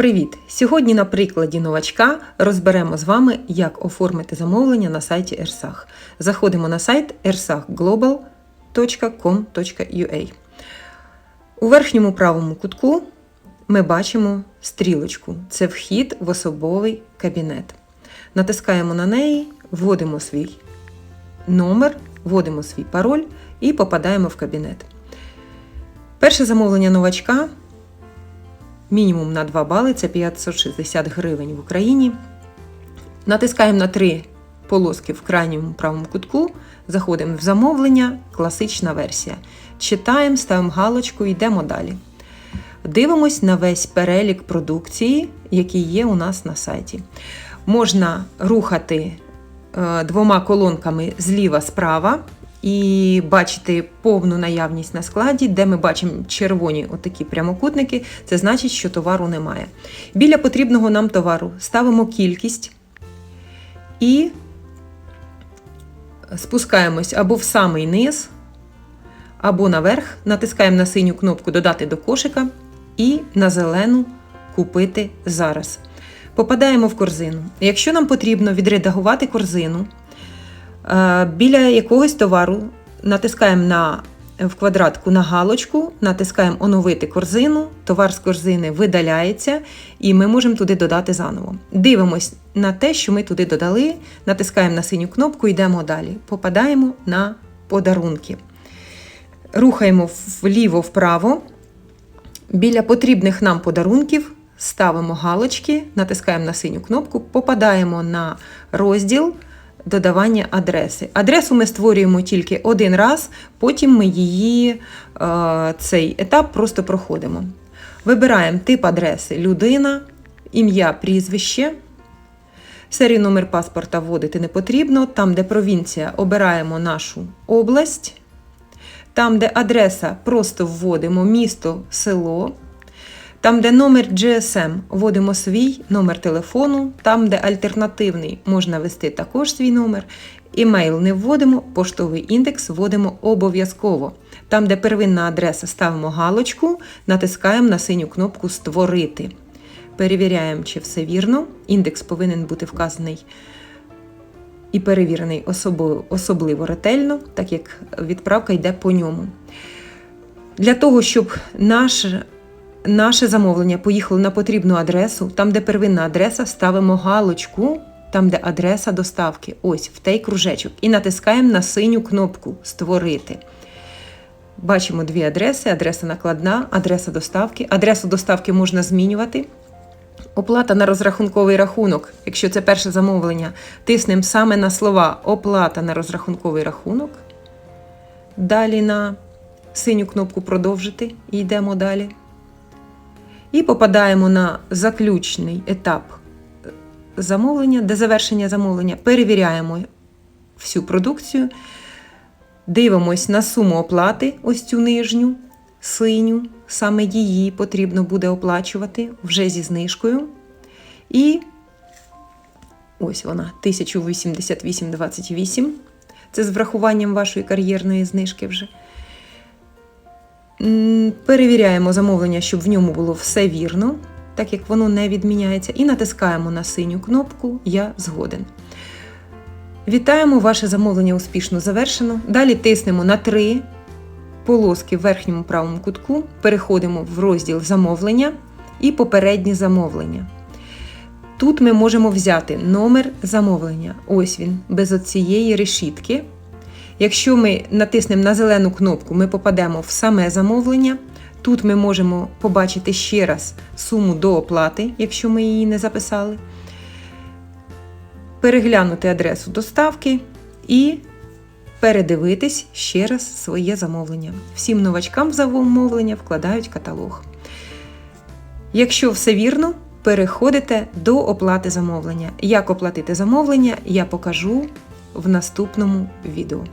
Привіт! Сьогодні на прикладі новачка розберемо з вами, як оформити замовлення на сайті ERSAG. Заходимо на сайт ersagglobal.com.ua. У верхньому правому кутку ми бачимо стрілочку. Це вхід в особовий кабінет. Натискаємо на неї, вводимо свій номер, вводимо свій пароль і попадаємо в кабінет. Перше замовлення новачка мінімум на 2 бали це 560 гривень в Україні. Натискаємо на три полоски в крайньому правому кутку, заходимо в замовлення, класична версія. Читаємо, ставимо галочку, йдемо далі. Дивимось на весь перелік продукції, який є у нас на сайті. Можна рухати е, двома колонками зліва-справа і бачити повну наявність на складі, де ми бачимо червоні отакі прямокутники, це значить, що товару немає. Біля потрібного нам товару ставимо кількість і спускаємось або в самий низ, або наверх, натискаємо на синю кнопку Додати до кошика і на зелену Купити зараз. Попадаємо в корзину. Якщо нам потрібно відредагувати корзину, Біля якогось товару натискаємо на, в квадратку на галочку, натискаємо оновити корзину, товар з корзини видаляється, і ми можемо туди додати заново. Дивимось на те, що ми туди додали, натискаємо на синю кнопку, йдемо далі. Попадаємо на подарунки. Рухаємо вліво-вправо. Біля потрібних нам подарунків ставимо галочки, натискаємо на синю кнопку, попадаємо на розділ додавання адреси. Адресу ми створюємо тільки один раз, потім ми її е, цей етап просто проходимо. Вибираємо тип адреси людина, ім'я, прізвище. Серію номер паспорта вводити не потрібно. Там, де провінція, обираємо нашу область. Там, де адреса, просто вводимо місто, село. Там, де номер GSM, вводимо свій номер телефону, там, де альтернативний, можна ввести також свій номер. Імейл не вводимо, поштовий індекс вводимо обов'язково. Там, де первинна адреса, ставимо галочку, натискаємо на синю кнопку Створити. Перевіряємо, чи все вірно. Індекс повинен бути вказаний і перевірений особливо, особливо ретельно, так як відправка йде по ньому. Для того, щоб наш наше замовлення поїхало на потрібну адресу, там, де первинна адреса, ставимо галочку, там, де адреса доставки, ось в той кружечок, і натискаємо на синю кнопку Створити. Бачимо дві адреси: адреса накладна, адреса доставки. Адресу доставки можна змінювати. Оплата на розрахунковий рахунок, якщо це перше замовлення, тиснемо саме на слова Оплата на розрахунковий рахунок. Далі на синю кнопку Продовжити і йдемо далі. І попадаємо на заключний етап замовлення, де завершення замовлення, перевіряємо всю продукцію, дивимось на суму оплати, ось цю нижню, синю, саме її потрібно буде оплачувати вже зі знижкою. І ось вона, 1088,28. Це з врахуванням вашої кар'єрної знижки вже. Перевіряємо замовлення, щоб в ньому було все вірно, так як воно не відміняється, і натискаємо на синю кнопку Я згоден. Вітаємо, ваше замовлення успішно завершено. Далі тиснемо на три полоски в верхньому правому кутку, переходимо в розділ замовлення і попереднє замовлення. Тут ми можемо взяти номер замовлення. Ось він, без оцієї решітки. Якщо ми натиснемо на зелену кнопку, ми попадемо в саме замовлення. Тут ми можемо побачити ще раз суму до оплати, якщо ми її не записали, переглянути адресу доставки і передивитись ще раз своє замовлення. Всім новачкам в замовлення вкладають каталог. Якщо все вірно, переходите до оплати замовлення. Як оплатити замовлення, я покажу в наступному відео.